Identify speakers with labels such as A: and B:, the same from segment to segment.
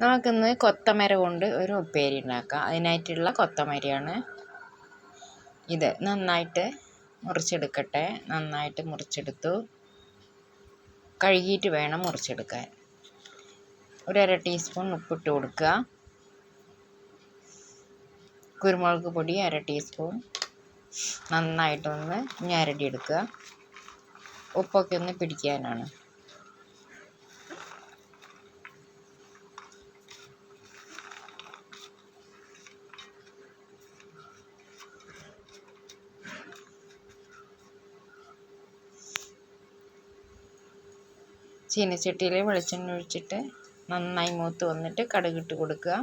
A: നമുക്കിന്ന് കൊത്തമര കൊണ്ട് ഒരു ഉപ്പേരി ഉണ്ടാക്കാം. അതിനായിട്ടുള്ള കൊത്തമരിയാണ് ഇത്. നന്നായിട്ട് മുറിച്ചെടുക്കട്ടെ. നന്നായിട്ട് മുറിച്ചെടുത്തു. കഴുകിയിട്ട് വേണം മുറിച്ചെടുക്കാൻ. ഒരു അര ടീസ്പൂൺ ഉപ്പിട്ട് കൊടുക്കുക. കുരുമുളക് പൊടി അര ടീസ്പൂൺ. നന്നായിട്ടൊന്ന് ഞരടിയെടുക്കുക. ഉപ്പൊക്കെ ഒന്ന് പിടിക്കാനാണ്. ചീനച്ചട്ടിയിൽ വെളിച്ചെണ്ണ ഒഴിച്ചിട്ട് നന്നായി മൂത്ത് വന്നിട്ട് കടുകിട്ട് കൊടുക്കുക.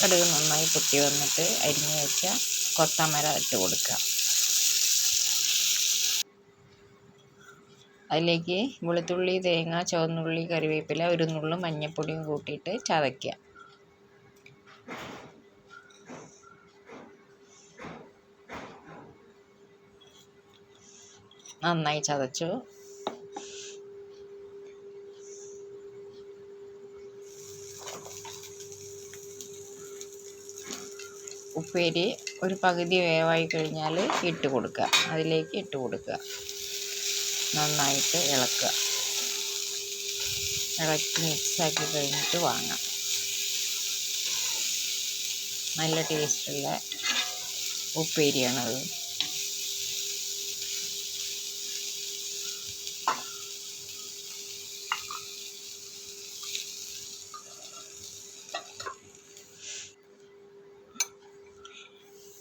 A: കടുക് നന്നായി പൊട്ടി വന്നിട്ട് അരിഞ്ഞു വെച്ച കൊത്തമര ഇട്ട് കൊടുക്കുക. അതിലേക്ക് വെളുത്തുള്ളി തേങ്ങ ചുവന്നുള്ളി കറിവേപ്പില ഒരു നുള്ളു മഞ്ഞൾപ്പൊടിയും കൂട്ടിയിട്ട് ചതയ്ക്കുക. നന്നായി ചതച്ചു. ഉപ്പേരി ഒരു പകുതി വേവായി കഴിഞ്ഞാൽ ഇട്ട് കൊടുക്കുക. അതിലേക്ക് ഇട്ട് കൊടുക്കുക. നന്നായിട്ട് ഇളക്കുക. ഇളക്കി മിക്സാക്കി കഴിഞ്ഞിട്ട് വാങ്ങാം. നല്ല ടേസ്റ്റുള്ള ഉപ്പേരിയാണത്.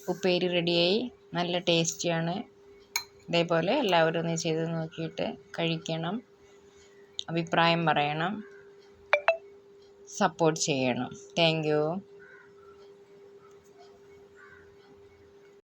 A: ഉപ്പേരി റെഡിയായി നല്ല ടേസ്റ്റിയാണ്. ഇതേപോലെ എല്ലാവരും ഒന്ന് ചെയ്ത് നോക്കിയിട്ട് കഴിക്കണം. അഭിപ്രായം പറയണം. സപ്പോർട്ട് ചെയ്യണം. താങ്ക്